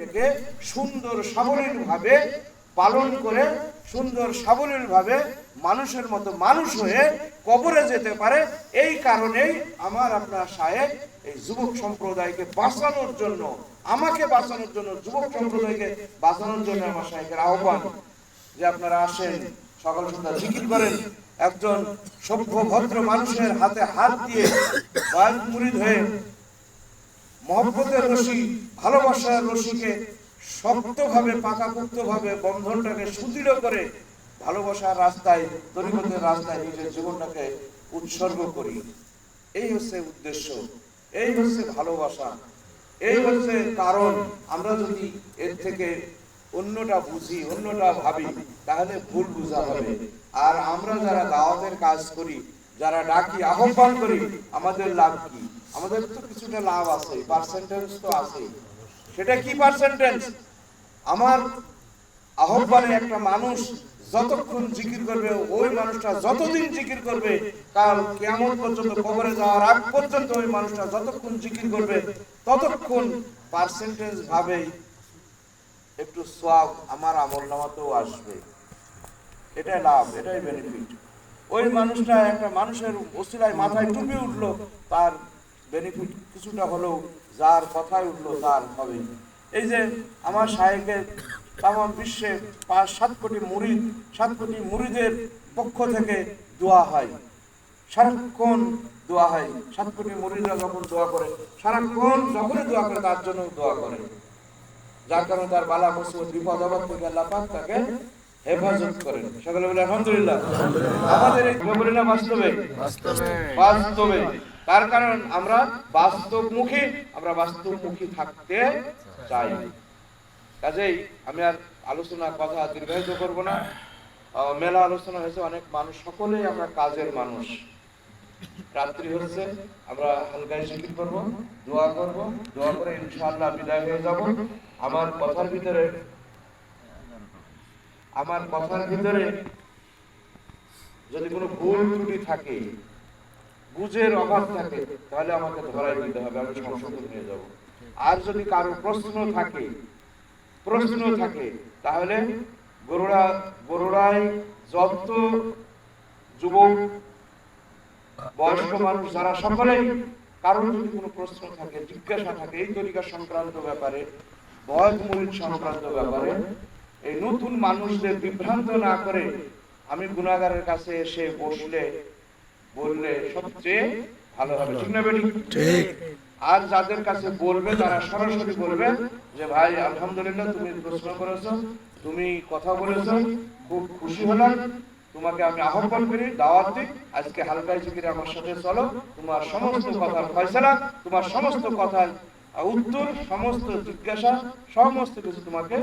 থেকে সুন্দর সাবলীল ভাবে পালন করে, সুন্দর সাবলীল ভাবে মানুষের মতো মানুষ হয়ে কবরে যেতে পারে। এই কারণেই আমার আপনার সাহেব এই যুবক সম্প্রদায়কে বাঁচানোর জন্য, আমাকে বাঁচানোর জন্য, যুবক সম্প্রদায়কে বাঁচানোর জন্য আমার সাহেবের আহ্বান যে আপনারা আসেন, সকাল সন্ধ্যা জিকির করেন। একজন সভ্য ভদ্র মানুষের হাতে হাত দিয়ে মুরিদ হয়ে মহব্বতের রশি, ভালোবাসার রশিকে শক্তভাবে, পাকাপোক্তভাবে বন্ধনটাকে সুদৃঢ় করে ভালোবাসার রাস্তায় তরিকতের রাস্তায় নিজের জীবনটাকে উৎসর্গ করি। এই হচ্ছে উদ্দেশ্য, এই হচ্ছে ভালোবাসা, এই হচ্ছে কারণ। আমরা যদি এর থেকে অন্যটা বুঝি, অন্যটা ভাবি, তাহলে ভুল বুঝা হবে। আর আমরা যারা দাওয়াতের কাজ করি, যারা ডাকি, আহ্বান করি, আমাদের লাভ কি? আমাদের তো কিছুটা লাভ আছে পার্সেন্টেজ তো আছে সেটা কি পার্সেন্টেজ আমার আহ্বানে একটা মানুষ যতক্ষণ জিকির করবে, ওই মানুষটা যতদিন জিকির করবে, কাল কেমন পর্যন্ত কবরে যাওয়ার আগ পর্যন্ত ওই মানুষটা যতক্ষণ জিকির করবে, ততক্ষণ পার্সেন্টেজ ভাবে একটু সোয়াব আমার আমল নামাতেও আসবে। এটাই লাভ, এটাই বেনিফিট ওই মানুষটা একটা মানুষের ওসিলায় মাথায় টুপি উঠল, তার বেনিফিট কিছুটা হলেও যার কথায় উঠল তার হবে। এই যে আমার সাহেবের তামাম বিশ্বে পাঁচ সাত কোটি মুরিদ সাত কোটি মুরিদের পক্ষ থেকে দোয়া হয়। সারাক্ষণ দোয়া হয়। সাত কোটি মুরিদরা যখন দোয়া করে সারাক্ষণ যখনই দোয়া করে তার জন্য দোয়া করে। যার কারণে তার বালা মুসিবত বিপদ আপদ থেকে আল্লাহ পাক তাকে হেফাজত করেন। সকলে বলে আলহামদুলিল্লাহ। আমাদের এই বাস্তবে। বাস্তবে। তার কারণ আমরা বাস্তবমুখী আমরা বাস্তবমুখী থাকতে চাই। কাজেই আমি আর আলোচনা, কথা দীর্ঘায়িত করব না। মেলা আলোচনা হয়েছে, অনেক মানুষ, সকলেই আমরা কাজের মানুষ। রাত্রি হচ্ছে, আমরা হালকায় জিকির করব, দোয়া করব, দোয়া করে ইনশাআল্লাহ বিদায় হয়ে যাব। আমার কথার ভিতরে, আমার কথার ভিতরে যদি কোনো ভুল ত্রুটি থাকে বুঝের অভাব থাকে, তাহলে আমাকে ধরাই দিতে হবে, আমি সংশোধন নিয়ে যাব। আর যদি কারও প্রশ্ন থাকে প্রশ্ন থাকে, তাহলে যত যুবক, বয়স্ক মানুষ যারা, সকলেই যদি কোনো প্রশ্ন থাকে, জিজ্ঞাসা থাকে, এই তরিকা সংক্রান্ত ব্যাপারে বয়স মূল সংক্রান্ত ব্যাপারে, এই নতুন মানুষদের বিভ্রান্ত না করে, আমি গুণাগারের কাছে এসে বসলে বললে সবচেয়ে ভালো হবে। ঠিক না বেটি? ঠিক। আর যাদের কাছে বলবে তারা সরাসরি বলবে যে ভাই আলহামদুলিল্লাহ তুমি প্রশ্ন করেছ তুমি কথা বলেছ খুব খুশি হলাম। তোমাকে আমি আহ্বান করি দাওয়াত দিই। আজকে হালকায় জিকিরে আমার সাথে চলো। তোমার সমস্ত কথার ফয়সালা তোমার সমস্ত কথার উত্তর সমস্ত জিজ্ঞাসা সমস্ত কিছু তোমাকে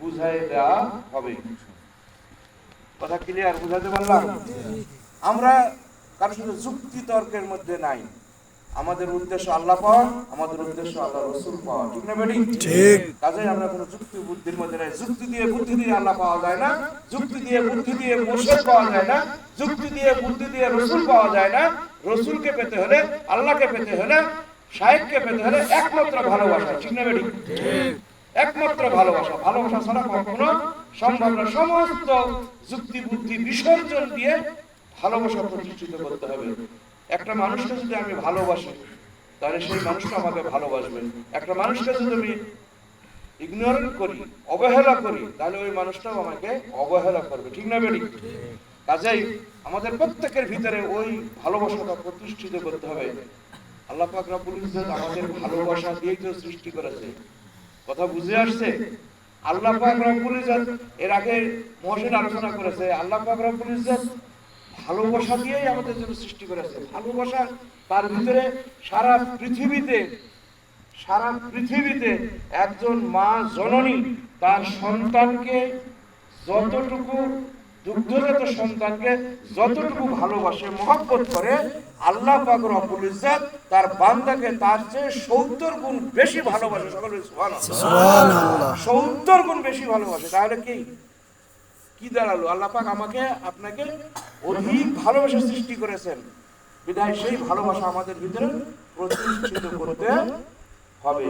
বুঝাই দেওয়া হবে। কথা ক্লিয়ার বুঝাতে পারলাম? আমরা কারোর সাথে যুক্তি তর্কের মধ্যে নাই। আমাদের উদ্দেশ্য আল্লাহ পাওয়া আমাদের উদ্দেশ্য আল্লাহ রসুল পাওয়া ঠিক না বেটি? ঠিক। কাজে আমরা কোনো যুক্তি বুদ্ধির মধ্যে নাই। যুক্তি দিয়ে বুদ্ধি দিয়ে আল্লাহ পাওয়া যায় না। যুক্তি দিয়ে বুদ্ধি দিয়ে মুর্শিদ পাওয়া যায় না। যুক্তি দিয়ে বুদ্ধি দিয়ে রসুল পাওয়া যায় না। রসুলকে পেতে হলে আল্লাহকে পেতে হলে সাহেবকে পেতে হলে একমাত্র ভালোবাসা ঠিক না বেটি? একমাত্র ভালোবাসা। ভালোবাসা ছাড়া কখনো সম্ভব না। সমস্ত যুক্তি বুদ্ধি বিসর্জন দিয়ে ভালোবাসা প্রতিষ্ঠিত করতে হবে। একটা মানুষকে যদি আমি ভালোবাসি, তাহলে সেই মানুষটা আমাকে ভালোবাসবেন একটা মানুষকে যদি আমি ইগনোরেট করি, অবহেলা করি, তাহলে ওই মানুষটাও আমাকে অবহেলা করবে। ঠিক না বেরি কাজেই আমাদের প্রত্যেকের ভিতরে ওই ভালোবাসাটা প্রতিষ্ঠিত করতে হবে। আল্লাহ পাক ইজ্জত আমাদের ভালোবাসা দিয়েই তো সৃষ্টি করেছে। কথা বুঝে আসছে? আল্লাহ পাক ইজ্জত এর আগে মহসিন আলোচনা করেছে, আল্লাহ পাক ইজ্জত ভালোবাসা দিয়েই আমাদের জন্য সৃষ্টি করেছে ভালোবাসা তার ভিতরে সারা পৃথিবীতে সারা পৃথিবীতে একজন মা জননী তার সন্তানকে যতটুকু দুগ্ধজাত সন্তানকে যতটুকু ভালোবাসে মহব্বত করে আল্লাহ পাক রব্বুল ইজ্জত তার বান্দাকে তার চেয়ে সত্তর গুণ বেশি ভালোবাসে। সকলে সত্তর গুণ বেশি ভালোবাসে। তাহলে কি? কি দাঁড়াল? আল্লাহ পাক আমাকে আপনাকে অধিক ভালোবাসা সৃষ্টি করেছেন। বিদায় সেই ভালোবাসা আমাদের ভিতরে প্রতিষ্ঠিত করতে হবে।